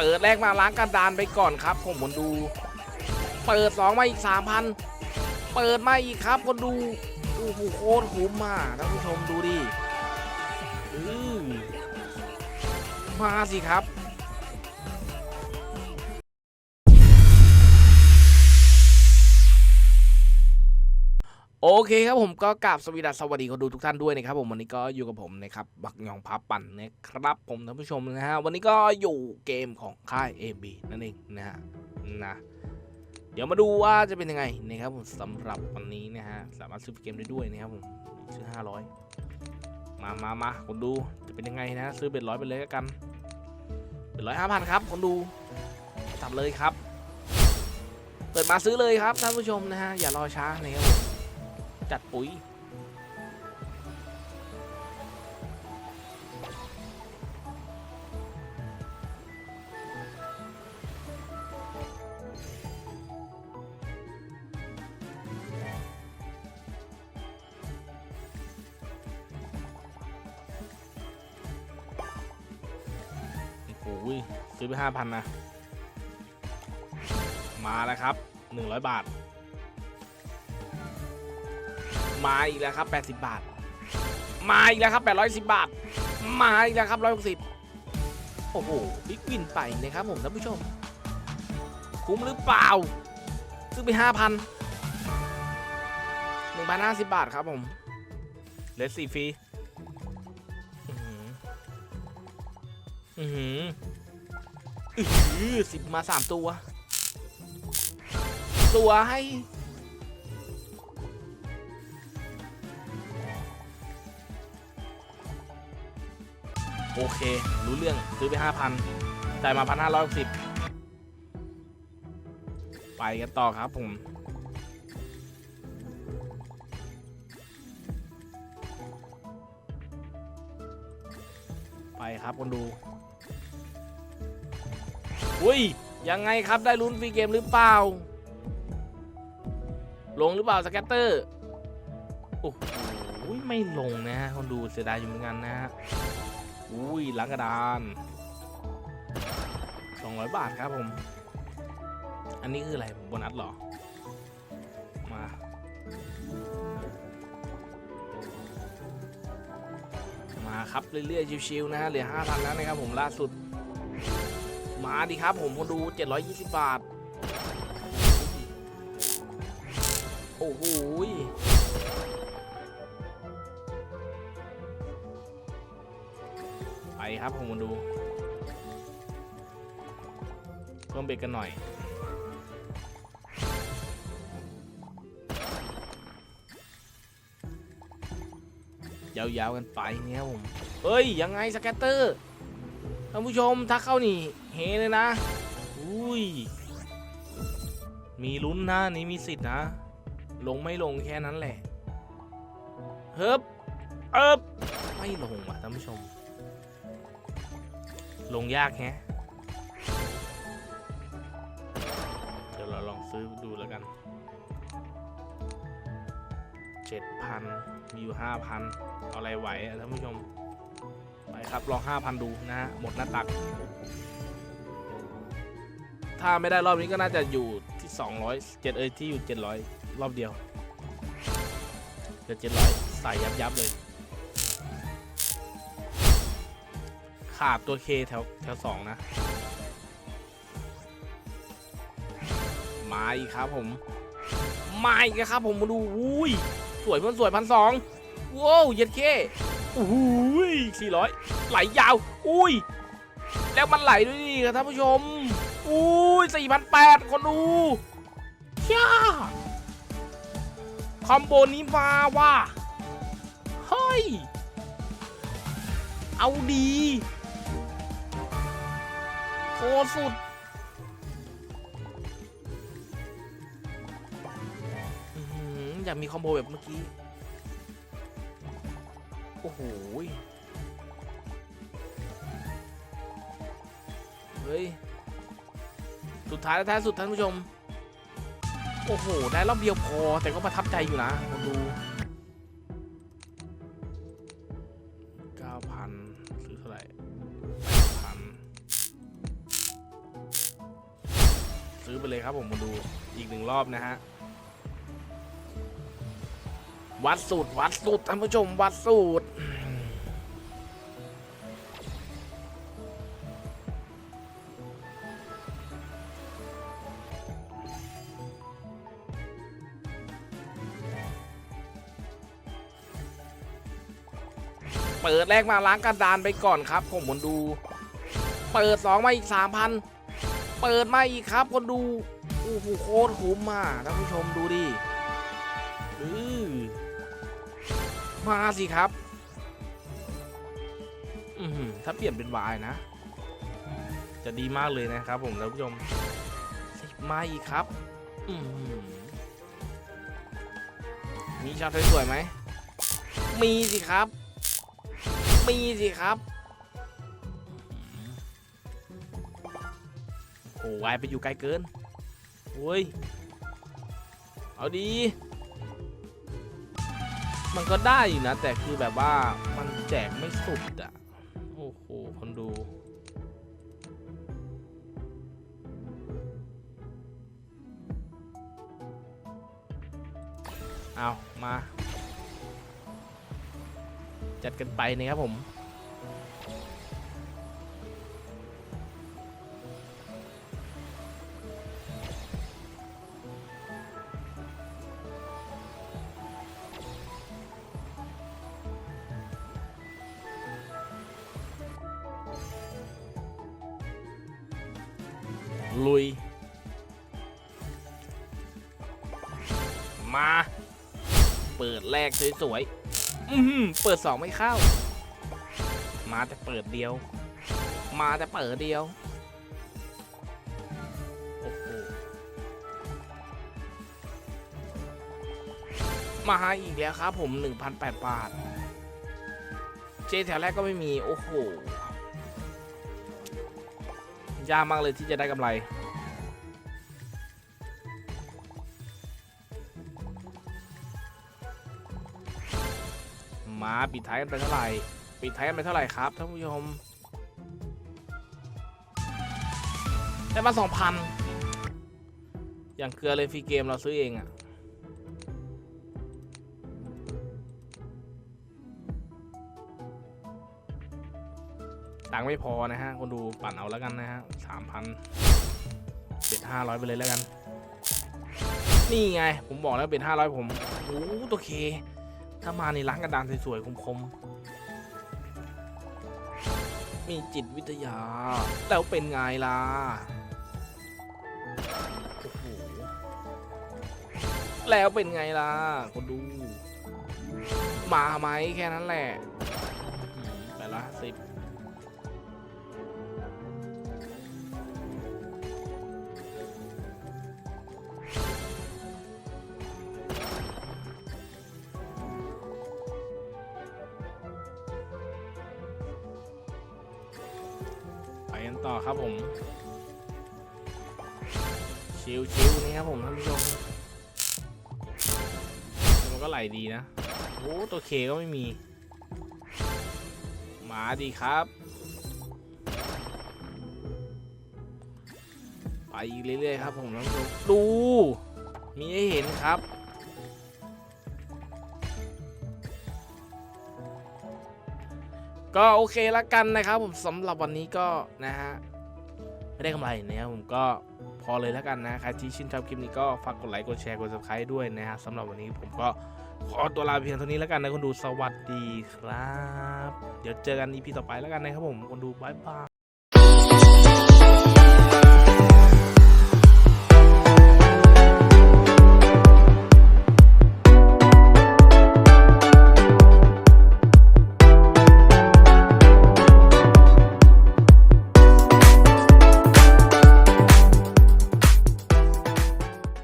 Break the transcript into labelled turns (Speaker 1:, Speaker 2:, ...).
Speaker 1: เปิดแรกมาล้างกระดานไปก่อนครับ ผมคนดู เปิดสองมาอีกสามพันเปิดมาอีกครับคนดูโอ้โหโคตรคุ้มมากท่านผู้ชมดูดิมาสิครับ โอเคครับผมก็กราบสวีดัสสวัสดีคนดูทุกท่านด้วยนะครับผมวันนี้ก็อยู่กับผมนะครับบักยองพับปั่นนะครับ ผมท่านผู้ชมนะฮะวันนี้ก็อยู่เกมของค่าย AB นั่นเองนะฮะนะเดี๋ยวมาดูว่าจะเป็นยังไงนะครับผมสำหรับวันนี้นะฮะสามารถซื้อเกมได้ด้วยนะครับผมซื้อ500 มามามาคนดูจะเป็นยังไงนะซื้อเป็นร้อยไปเลยกันเป็นร้อยห้าพันครับคนดูจัดเลยครับ เปิดมาซื้อเลยครับท่านผู้ชมนะฮะอย่ารอช้านะครับผม จัดปุ๋ย โอ้โหซื้อไปห้าพันนะ มาแล้วครับหนึ่งร้อยบาท มาอีกแล้วครับ 80 บาท มาอีกแล้วครับ 810 บาท มาอีกแล้วครับ 160 โอ้โหบิ๊กวินไปนะครับผมท่านผู้ชม คุ้มหรือเปล่า ซื้อไป 5,000 1,050 บาทครับผมเลสสี่ฟรีอือหืออือหืออื้อหือสิบมาสามตัว ตัวให้ โอเค รู้เรื่องซื้อไป 5,000จ่ายมา 1,560 ไปกันต่อครับผมไปครับคนดู อุ้ย ยังไงครับได้ลุ้นฟรีเกมหรือเปล่า ลงหรือเปล่าสแกตเตอร์ โอ้โหไม่ลงนะฮะคนดูเสียดายอยู่เหมือนกันนะฮะ อุ้ยล้างกระดาน200 บาทครับผม อันนี้คืออะไรโบนัสหรอ มา มาครับเรื่อยๆ ชิวๆ นะฮะ เหลือ5,000แล้วนะครับผมล่าสุด มาดิครับผมคนดู 720 บาท โอ้โห ไปครับผมมาดู เพิ่มเบรกกันหน่อย ยาวๆกันไปเนี่ยครับผมเฮ้ย ยังไงสแกตเตอร์ท่านผู้ชมถ้าเข้านี่เฮเลยนะ อุ้ย มีลุ้นนะนี่มีสิทธิ์นะ ลงไม่ลงแค่นั้นแหละเฮิบเอิบไม่ลงว่ะท่านผู้ชม ลงยากแฮะเดี๋ยวเราลองซื้อดูแล้วกันเจ็ดพันมีอยู่ห้าพันเอาอะไรไหวอะท่านผู้ชม ไปครับ ลองห้าพันดูนะฮะ หมดหน้าตัก ถ้าไม่ได้รอบนี้ก็น่าจะอยู่ที่สองร้อยเจ็ดเอ้ยที่อยู่เจ็ดร้อยรอบเดียวเดี๋ยวเจ็ดร้อยใส่ยับยับๆเลย ขาดตัวเคแถวแถวสองนะ มาอีกครับผม มาอีกครับผมมาดูอุ้ยสวยเพื่อนสวยพันสองว้าวเย็ดเคอุ้ยสี่ร้อยไหลยาว อุ้ย แล้วมันไหลด้วยนี่ครับท่านผู้ชม อุ้ยสี่พันแปดคนดูย่าคอมโบนี้มาว่ะเฮ้ย เอาดี โคตรสุดอยากมีคอมโบแบบเมื่อกี้ โอ้โหเฮ้ย สุดท้ายและท้ายสุดท่านผู้ชม โอ้โห ได้รอบเดียวพอ แต่ก็ประทับใจอยู่นะผมดู ครับผมมาดูอีกหนึ่งรอบนะฮะวัดสูตรวัดสูตรท่านผู้ชมวัดสูตรเปิดแรกมาล้างกระดานไปก่อนครับ ผมคนดู เปิดสองมาอีกสามพันเปิดมาอีกครับคนดู อ้โหโคตรคุ้มอะท่านผู้ชมดูดิอือมาสิครับ อือหือถ้าเปลี่ยนเป็นวายนะ จะดีมากเลยนะครับผมท่านผู้ชมมาอีกครับ อือหือมีช็อสวยๆไหม มีสิครับ มีสิครับโอ้วายไปอยู่ไกลเกิน โอ้ย เอาดี มันก็ได้อยู่นะ แต่คือแบบว่ามันแจกไม่สุดอะโอ้โห คนดู เอามา จัดกันไปนะครับผม ลุย มา เปิดแรกสวยๆอือหือเปิดสองไม่เข้า มาแต่เปิดเดียว มาแต่เปิดเดียวโอ้โหมาหาอีกแล้วครับผม1,008บาท เจแถวแรกก็ไม่มี โอ้โห ยากมากเลยที่จะได้กำไร มาปิดท้ายกันไปเท่าไหร่ ปิดท้ายกันไปเท่าไหร่ครับท่านผู้ชมได้มาสองพันอย่างเกลือเลยฟรีเกมเราซื้อเองอะ ตังค์ไม่พอนะฮะคนดูปั่นเอาแล้วกันนะฮะสามพันเบ็ดห้าร้อยไปเลยแล้วกัน นี่ไง ผมบอกแล้วเบ็ดห้าร้อยผมโอ้โหตัวเค ถ้ามาในร้านกระดานสวยๆคมๆ มีจิตวิทยา แล้วเป็นไงล่ะโอ้โหแล้วเป็นไงล่ะคนดู มาไหมแค่นั้นแหละไปละสิบ กันต่อครับผม ชิวๆนี่ครับผมท่านผู้ชมมันก็ไหลดีนะ โอ้ตัวเคก็ไม่มีมาดีครับ ไปอีกเรื่อยๆครับผมท่านผู้ชมดู มีให้เห็นครับ ก็โอเคละกันนะครับ ผมสำหรับวันนี้ก็นะฮะไม่ได้กำไรนะครับผมก็พอเลยแล้วกันนะใครที่ชื่นชอบคลิปนี้ก็ฝากกดไลค์กดแชร์กด subscribe ด้วยนะฮะสำหรับวันนี้ผมก็ขอตัวลาเพียงเท่านี้แล้วกันนะคนดูสวัสดีครับ เดี๋ยวเจอกันอีพีต่อไปแล้วกันนะครับผมคนดูบายบาย